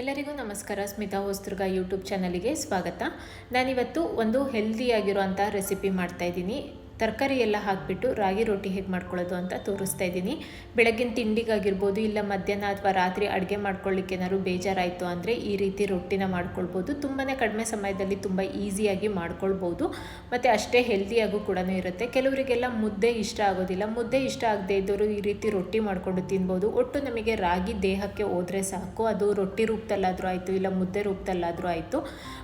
ಎಲ್ಲರಿಗೂ ನಮಸ್ಕಾರ. ಸ್ಮಿತಾ ಹೊಸ್ದುರ್ಗ ಯೂಟ್ಯೂಬ್ ಚಾನಲಿಗೆ ಸ್ವಾಗತ. ನಾನಿವತ್ತು ಒಂದು ಹೆಲ್ದಿಯಾಗಿರುವಂಥ ರೆಸಿಪಿ ಮಾಡ್ತಾ ಇದ್ದೀನಿ. ತರಕಾರಿ ಎಲ್ಲ ಹಾಕಿಬಿಟ್ಟು ರಾಗಿ ರೊಟ್ಟಿ ಹೇಗೆ ಮಾಡ್ಕೊಳ್ಳೋದು ಅಂತ ತೋರಿಸ್ತಾ ಇದ್ದೀನಿ. ಬೆಳಗಿನ ತಿಂಡಿಗಾಗಿರ್ಬೋದು, ಇಲ್ಲ ಮಧ್ಯಾಹ್ನ ಅಥವಾ ರಾತ್ರಿ ಅಡುಗೆ ಮಾಡ್ಕೊಳ್ಳಿಕ್ಕೆ ಏನಾದ್ರು ಬೇಜಾರಾಯಿತು ಅಂದರೆ ಈ ರೀತಿ ರೊಟ್ಟಿನ ಮಾಡ್ಕೊಳ್ಬೋದು. ತುಂಬಾ ಕಡಿಮೆ ಸಮಯದಲ್ಲಿ ತುಂಬ ಈಸಿಯಾಗಿ ಮಾಡ್ಕೊಳ್ಬೋದು. ಮತ್ತು ಅಷ್ಟೇ ಹೆಲ್ದಿಯಾಗೂ ಕೂಡ ಇರುತ್ತೆ. ಕೆಲವರಿಗೆಲ್ಲ ಮುದ್ದೆ ಇಷ್ಟ ಆಗೋದಿಲ್ಲ. ಮುದ್ದೆ ಇಷ್ಟ ಆಗದೆ ಇದ್ದವರು ಈ ರೀತಿ ರೊಟ್ಟಿ ಮಾಡಿಕೊಂಡು ತಿನ್ಬೋದು. ಒಟ್ಟು ನಮಗೆ ರಾಗಿ ದೇಹಕ್ಕೆ ಹೋದರೆ ಸಾಕು. ಅದು ರೊಟ್ಟಿ ರೂಪದಲ್ಲಾದರೂ ಆಯಿತು, ಇಲ್ಲ ಮುದ್ದೆ ರೂಪದಲ್ಲಾದರೂ ಆಯಿತು.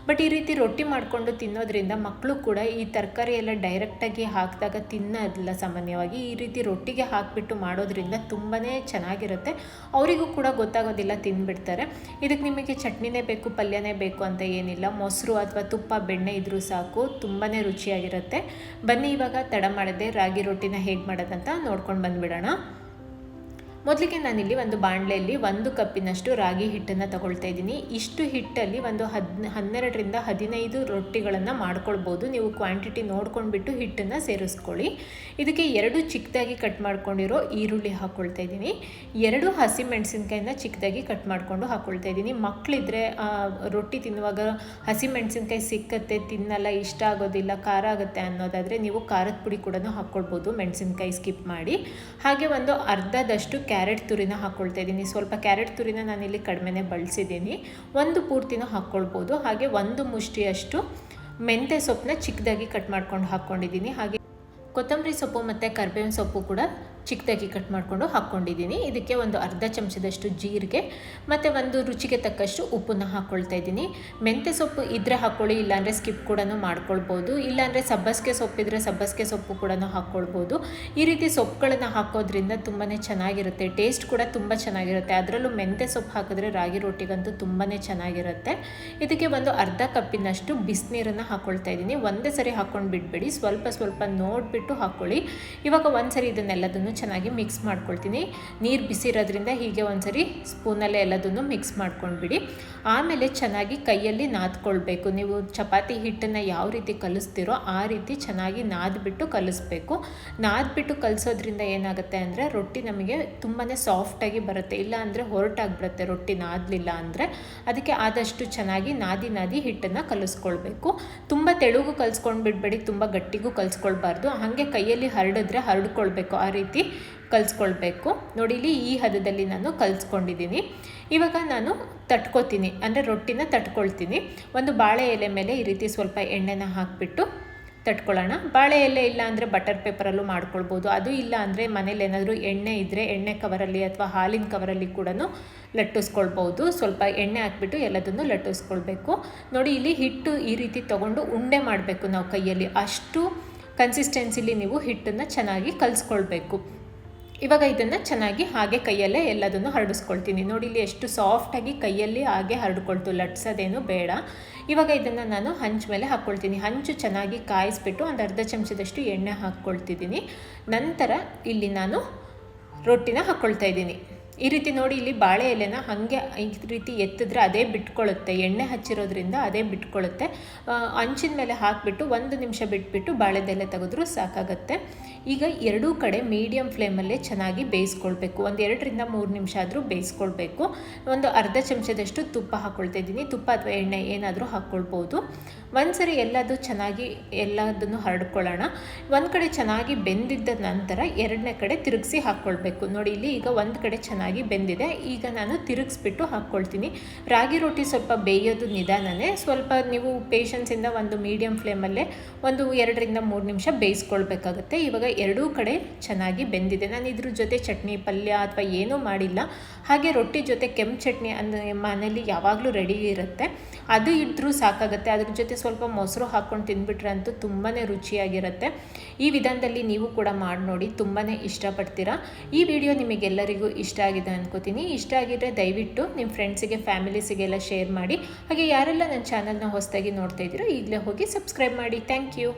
ಬಟ್ ಈ ರೀತಿ ರೊಟ್ಟಿ ಮಾಡಿಕೊಂಡು ತಿನ್ನೋದ್ರಿಂದ ಮಕ್ಕಳು ಕೂಡ ಈ ತರಕಾರಿ ಎಲ್ಲ ಡೈರೆಕ್ಟಾಗಿ ಹಾಕಿದಾಗ ತಿನ್ನೋದಿಲ್ಲ ಸಾಮಾನ್ಯವಾಗಿ. ಈ ರೀತಿ ರೊಟ್ಟಿಗೆ ಹಾಕಿಬಿಟ್ಟು ಮಾಡೋದ್ರಿಂದ ತುಂಬಾ ಚೆನ್ನಾಗಿರುತ್ತೆ. ಅವರಿಗೂ ಕೂಡ ಗೊತ್ತಾಗೋದಿಲ್ಲ ತಿಂದ್ಬಿಡ್ತಾರೆ ಇದಕ್ಕೆ ನಿಮಗೆ ಚಟ್ನಿನೇ ಬೇಕು, ಪಲ್ಯನೇ ಬೇಕು ಅಂತ ಏನಿಲ್ಲ. ಮೊಸರು ಅಥವಾ ತುಪ್ಪ, ಬೆಣ್ಣೆ ಇದ್ದರೂ ಸಾಕು. ತುಂಬಾ ರುಚಿಯಾಗಿರುತ್ತೆ. ಬನ್ನಿ ಇವಾಗ ತಡ ಮಾಡದೆ ರಾಗಿ ರೊಟ್ಟಿನ ಹೇಗೆ ಮಾಡೋದಂತ ನೋಡ್ಕೊಂಡು ಬಂದುಬಿಡೋಣ. ಮೊದಲಿಗೆ ನಾನಿಲ್ಲಿ ಒಂದು ಬಾಣಲೆಯಲ್ಲಿ ಒಂದು ಕಪ್ಪಿನಷ್ಟು ರಾಗಿ ಹಿಟ್ಟನ್ನು ತಗೊಳ್ತಾ ಇದ್ದೀನಿ. ಇಷ್ಟು ಹಿಟ್ಟಲ್ಲಿ ಒಂದು ಹದ್ ಹನ್ನೆರಡರಿಂದ ಹದಿನೈದು ರೊಟ್ಟಿಗಳನ್ನು ಮಾಡ್ಕೊಳ್ಬೋದು. ನೀವು ಕ್ವಾಂಟಿಟಿ ನೋಡ್ಕೊಂಡ್ಬಿಟ್ಟು ಹಿಟ್ಟನ್ನು ಸೇರಿಸ್ಕೊಳ್ಳಿ. ಇದಕ್ಕೆ ಎರಡು ಚಿಕ್ಕದಾಗಿ ಕಟ್ ಮಾಡ್ಕೊಂಡಿರೋ ಈರುಳ್ಳಿ ಹಾಕ್ಕೊಳ್ತಾ ಇದ್ದೀನಿ. ಎರಡು ಹಸಿ ಮೆಣಸಿನ್ಕಾಯಿನ ಚಿಕ್ಕದಾಗಿ ಕಟ್ ಮಾಡಿಕೊಂಡು ಹಾಕ್ಕೊಳ್ತಾ ಇದ್ದೀನಿ. ಮಕ್ಕಳಿದ್ರೆ ರೊಟ್ಟಿ ತಿನ್ನುವಾಗ ಹಸಿ ಮೆಣಸಿನ್ಕಾಯಿ ಸಿಕ್ಕತ್ತೆ, ತಿನ್ನಲ್ಲ, ಇಷ್ಟ ಆಗೋದಿಲ್ಲ, ಖಾರ ಆಗುತ್ತೆ ಅನ್ನೋದಾದರೆ ನೀವು ಖಾರದ ಪುಡಿ ಕೂಡ ಹಾಕ್ಕೊಳ್ಬೋದು ಮೆಣಸಿನ್ಕಾಯಿ ಸ್ಕಿಪ್ ಮಾಡಿ. ಹಾಗೆ ಒಂದು ಅರ್ಧದಷ್ಟು ಕ್ಯಾರೆಟ್ ತುರಿನ ಹಾಕ್ಕೊಳ್ತಾ ಇದ್ದೀನಿ. ಸ್ವಲ್ಪ ಕ್ಯಾರೆಟ್ ತುರಿನ ನಾನಿಲ್ಲಿ ಕಡಿಮೆನೇ ಬಳಸಿದ್ದೀನಿ. ಒಂದು ಪೂರ್ತಿನೂ ಹಾಕ್ಕೊಳ್ಬೋದು ಹಾಗೆ ಒಂದು ಮುಷ್ಟಿಯಷ್ಟು ಮೆಂತ್ಯ ಸೊಪ್ಪನ್ನ ಚಿಕ್ಕದಾಗಿ ಕಟ್ ಮಾಡ್ಕೊಂಡು ಹಾಕ್ಕೊಂಡಿದ್ದೀನಿ ಹಾಗೆ ಕೊತ್ತಂಬರಿ ಸೊಪ್ಪು ಮತ್ತು ಕರ್ಬೇವಿನ ಸೊಪ್ಪು ಕೂಡ ಚಿಕ್ಕದಾಗಿ ಕಟ್ ಮಾಡಿಕೊಂಡು ಹಾಕ್ಕೊಂಡಿದ್ದೀನಿ. ಇದಕ್ಕೆ ಒಂದು ಅರ್ಧ ಚಮಚದಷ್ಟು ಜೀರಿಗೆ, ಮತ್ತು ಒಂದು ರುಚಿಗೆ ತಕ್ಕಷ್ಟು ಉಪ್ಪನ್ನು ಹಾಕ್ಕೊಳ್ತಾ ಇದ್ದೀನಿ. ಮೆಂತ್ಯ ಸೊಪ್ಪು ಇದ್ದರೆ ಹಾಕ್ಕೊಳ್ಳಿ ಇಲ್ಲಾಂದರೆ ಸ್ಕಿಪ್ ಕೂಡ ಮಾಡ್ಕೊಳ್ಬೋದು. ಇಲ್ಲಾಂದರೆ ಸಬ್ಬಸಿಗೆ ಸೊಪ್ಪಿದ್ರೆ ಸಬ್ಬಸಿಗೆ ಸೊಪ್ಪು ಕೂಡ ಹಾಕ್ಕೊಳ್ಬೋದು ಈ ರೀತಿ ಸೊಪ್ಪುಗಳನ್ನು ಹಾಕೋದ್ರಿಂದ ತುಂಬಾ ಚೆನ್ನಾಗಿರುತ್ತೆ. ಟೇಸ್ಟ್ ಕೂಡ ತುಂಬ ಚೆನ್ನಾಗಿರುತ್ತೆ. ಅದರಲ್ಲೂ ಮೆಂತ್ಯ ಸೊಪ್ಪು ಹಾಕಿದ್ರೆ ರಾಗಿ ರೊಟ್ಟಿಗಂತೂ ತುಂಬಾ ಚೆನ್ನಾಗಿರುತ್ತೆ. ಇದಕ್ಕೆ ಒಂದು ಅರ್ಧ ಕಪ್ಪಿನಷ್ಟು ಬಿಸಿನೀರನ್ನು ಹಾಕ್ಕೊಳ್ತಾ ಇದ್ದೀನಿ. ಒಂದೇ ಸರಿ ಹಾಕ್ಕೊಂಡು ಬಿಡಬೇಡಿ ಸ್ವಲ್ಪ ಸ್ವಲ್ಪ ನೋಡಿಬಿಟ್ಟು ಹಾಕ್ಕೊಳ್ಳಿ ಇವಾಗ ಒಂದು ಸರಿ ಇದನ್ನೆಲ್ಲದನ್ನು ಚೆನ್ನಾಗಿ ಮಿಕ್ಸ್ ಮಾಡ್ಕೊಳ್ತೀನಿ. ನೀರು ಬಿಸಿ ಇರೋದ್ರಿಂದ ಹೀಗೆ ಒಂದ್ಸರಿ ಸ್ಪೂನಲ್ಲೇ ಎಲ್ಲದನ್ನು ಮಿಕ್ಸ್ ಮಾಡ್ಕೊಂಡ್ಬಿಡಿ. ಆಮೇಲೆ ಚೆನ್ನಾಗಿ ಕೈಯಲ್ಲಿ ನಾದ್ಕೊಳ್ಬೇಕು. ನೀವು ಚಪಾತಿ ಹಿಟ್ಟನ್ನು ಯಾವ ರೀತಿ ಕಲಿಸ್ತೀರೋ ಆ ರೀತಿ ಚೆನ್ನಾಗಿ ನಾದ್ಬಿಟ್ಟು ಕಲಿಸ್ಬೇಕು. ನಾದ್ಬಿಟ್ಟು ಕಲಿಸೋದ್ರಿಂದ ಏನಾಗುತ್ತೆ ಅಂದರೆ ರೊಟ್ಟಿ ನಮಗೆ ತುಂಬಾ ಸಾಫ್ಟಾಗಿ ಬರುತ್ತೆ. ಇಲ್ಲ ಅಂದರೆ ಹೊರಟಾಗ್ಬಿಡುತ್ತೆ ರೊಟ್ಟಿ ನಾದಲಿಲ್ಲ ಅಂದರೆ. ಅದಕ್ಕೆ ಆದಷ್ಟು ಚೆನ್ನಾಗಿ ನಾದಿ ನಾದಿ ಹಿಟ್ಟನ್ನು ಕಲಿಸ್ಕೊಳ್ಬೇಕು. ತುಂಬ ತೆಳುಗು ಕಲಿಸ್ಕೊಂಡು ಬಿಡಬೇಡಿ ತುಂಬ ಗಟ್ಟಿಗೂ ಕಲಿಸ್ಕೊಳ್ಬಾರ್ದು. ಹಾಗೆ ಕೈಯಲ್ಲಿ ಹರಡಿದ್ರೆ ಹರಡ್ಕೊಳ್ಬೇಕು ಆ ರೀತಿ. ಕಲಿಸ್ಕೊಳ್ಬೇಕು. ನೋಡಿ, ಇಲ್ಲಿ ಈ ಹದದಲ್ಲಿ ನಾನು ಕಲಿಸ್ಕೊಂಡಿದ್ದೀನಿ. ಇವಾಗ ನಾನು ತಟ್ಕೋತೀನಿ, ಅಂದರೆ ರೊಟ್ಟಿನ ತಟ್ಕೊಳ್ತೀನಿ. ಒಂದು ಬಾಳೆ ಎಲೆ ಮೇಲೆ ಈ ರೀತಿ ಸ್ವಲ್ಪ ಎಣ್ಣೆನ ಹಾಕಿಬಿಟ್ಟು ತಟ್ಕೊಳ್ಳೋಣ. ಬಾಳೆ ಎಲೆ ಇಲ್ಲ ಅಂದರೆ ಬಟರ್ ಪೇಪರಲ್ಲೂ ಮಾಡ್ಕೊಳ್ಬೋದು. ಅದು ಇಲ್ಲ ಅಂದರೆ ಮನೇಲಿ ಏನಾದರೂ ಎಣ್ಣೆ ಇದ್ದರೆ ಎಣ್ಣೆ ಕವರಲ್ಲಿ ಅಥವಾ ಹಾಲಿನ ಕವರಲ್ಲಿ ಕೂಡ ಲಟ್ಟಿಸ್ಕೊಳ್ಬೋದು. ಸ್ವಲ್ಪ ಎಣ್ಣೆ ಹಾಕ್ಬಿಟ್ಟು ಎಲ್ಲದನ್ನು ಲಟ್ಟಿಸ್ಕೊಳ್ಬೇಕು. ನೋಡಿ, ಇಲ್ಲಿ ಹಿಟ್ಟು ಈ ರೀತಿ ತೊಗೊಂಡು ಉಂಡೆ ಮಾಡಬೇಕು ನಾವು ಕೈಯಲ್ಲಿ. ಅಷ್ಟು ಕನ್ಸಿಸ್ಟೆನ್ಸಿಲಿ ನೀವು ಹಿಟ್ಟನ್ನು ಚೆನ್ನಾಗಿ ಕಲಿಸ್ಕೊಳ್ಬೇಕು. ಇವಾಗ ಇದನ್ನು ಚೆನ್ನಾಗಿ ಹಾಗೆ ಕೈಯಲ್ಲೇ ಎಲ್ಲದನ್ನು ಹರಡಿಸ್ಕೊಳ್ತೀನಿ. ನೋಡಿ, ಇಲ್ಲಿ ಎಷ್ಟು ಸಾಫ್ಟಾಗಿ ಕೈಯಲ್ಲಿ ಹಾಗೆ ಹರಡ್ಕೊಳ್ತು. ಲಟ್ಸೋದೇನು ಬೇಡ. ಇವಾಗ ಇದನ್ನು ನಾನು ಹಂಚು ಮೇಲೆ ಹಾಕ್ಕೊಳ್ತೀನಿ. ಹಂಚು ಚೆನ್ನಾಗಿ ಕಾಯಿಸ್ಬಿಟ್ಟು ಒಂದು ಅರ್ಧ ಚಮಚದಷ್ಟು ಎಣ್ಣೆ ಹಾಕ್ಕೊಳ್ತಿದ್ದೀನಿ. ನಂತರ ಇಲ್ಲಿ ನಾನು ರೊಟ್ಟಿನ ಹಾಕ್ಕೊಳ್ತಾ ಇದ್ದೀನಿ. ಈ ರೀತಿ ನೋಡಿ ಇಲ್ಲಿ ಬಾಳೆ ಎಲೆನ ಹಾಗೆ ಈ ರೀತಿ ಎತ್ತಿದ್ರೆ ಅದೇ ಬಿಟ್ಕೊಳ್ಳುತ್ತೆ, ಎಣ್ಣೆ ಹಚ್ಚಿರೋದ್ರಿಂದ ಅದೇ ಬಿಟ್ಕೊಳ್ಳುತ್ತೆ. ಅಂಚಿನ ಮೇಲೆ ಹಾಕಿಬಿಟ್ಟು ಒಂದು ನಿಮಿಷ ಬಿಟ್ಬಿಟ್ಟು ಬಾಳೆದೆಲೆ ತೆಗೆದ್ರೂ ಸಾಕಾಗತ್ತೆ. ಈಗ ಎರಡೂ ಕಡೆ ಮೀಡಿಯಮ್ ಫ್ಲೇಮಲ್ಲೇ ಚೆನ್ನಾಗಿ ಬೇಯಿಸ್ಕೊಳ್ಬೇಕು. ಒಂದು ಎರಡರಿಂದ ಮೂರು ನಿಮಿಷ ಆದರೂ ಬೇಯಿಸ್ಕೊಳ್ಬೇಕು. ಒಂದು ಅರ್ಧ ಚಮಚದಷ್ಟು ತುಪ್ಪ ಹಾಕ್ಕೊಳ್ತಾ ಇದ್ದೀನಿ. ತುಪ್ಪ ಅಥವಾ ಎಣ್ಣೆ ಏನಾದರೂ ಹಾಕ್ಕೊಳ್ಬೋದು. ಒಂದು ಸರಿ ಎಲ್ಲದು ಚೆನ್ನಾಗಿ ಎಲ್ಲದನ್ನು ಹರಡ್ಕೊಳ್ಳೋಣ. ಒಂದು ಕಡೆ ಚೆನ್ನಾಗಿ ಬೆಂದಿದ್ದ ನಂತರ ಎರಡನೇ ಕಡೆ ತಿರುಗಿಸಿ ಹಾಕ್ಕೊಳ್ಬೇಕು. ನೋಡಿ, ಇಲ್ಲಿ ಈಗ ಒಂದು ಕಡೆ ಚೆನ್ನಾಗಿ ಬೆಂದಿದೆ. ಈಗ ನಾನು ತಿರುಗಿಸ್ಬಿಟ್ಟು ಹಾಕ್ಕೊಳ್ತೀನಿ. ರಾಗಿ ರೊಟ್ಟಿ ಸ್ವಲ್ಪ ಬೇಯೋದು ನಿಧಾನನೇ. ಸ್ವಲ್ಪ ನೀವು ಪೇಷನ್ಸಿಂದ ಒಂದು ಮೀಡಿಯಮ್ ಫ್ಲೇಮಲ್ಲೇ ಒಂದು ಎರಡರಿಂದ ಮೂರು ನಿಮಿಷ ಬೇಯಿಸ್ಕೊಳ್ಬೇಕಾಗತ್ತೆ. ಇವಾಗ ಎರಡೂ ಕಡೆ ಚೆನ್ನಾಗಿ ಬೆಂದಿದೆ. ನಾನು ಇದ್ರ ಜೊತೆ ಚಟ್ನಿ ಪಲ್ಯ ಅಥವಾ ಏನೂ ಮಾಡಿಲ್ಲ. ಹಾಗೆ ರೊಟ್ಟಿ ಜೊತೆ ಕೆಂಪು ಚಟ್ನಿ ಅಂದರೆ ಮನೇಲಿ ಯಾವಾಗಲೂ ರೆಡಿ ಇರುತ್ತೆ. ಅದು ಇದ್ದರೂ ಸಾಕಾಗುತ್ತೆ. ಅದ್ರ ಜೊತೆ ಸ್ವಲ್ಪ ಮೊಸರು ಹಾಕ್ಕೊಂಡು ತಿಂದ್ಬಿಟ್ರೆ ಅಂತೂ ತುಂಬಾ ರುಚಿಯಾಗಿರುತ್ತೆ. ಈ ವಿಧಾನದಲ್ಲಿ ನೀವು ಕೂಡ ಮಾಡಿ ನೋಡಿ ತುಂಬಾ ಇಷ್ಟಪಡ್ತೀರಾ. ಈ ವಿಡಿಯೋ ನಿಮಗೆಲ್ಲರಿಗೂ ಇಷ್ಟ ಆಗಿದೆ. ಅನ್ಕೋತೀನಿ. ಇಷ್ಟ ಆಗಿದ್ರೆ ದಯವಿಟ್ಟು ನಿಮ್ಮ ಫ್ರೆಂಡ್ಸಿಗೆ ಫ್ಯಾಮಿಲೀಸಿಗೆಲ್ಲ ಶೇರ್ ಮಾಡಿ. ಹಾಗೆ ಯಾರೆಲ್ಲ ನನ್ನ ಚಾನಲ್ನ ಹೊಸದಾಗಿ ನೋಡ್ತಾ ಇದ್ದೀರೋ ಈಗಲೇ ಹೋಗಿ ಸಬ್ಸ್ಕ್ರೈಬ್ ಮಾಡಿ. Thank you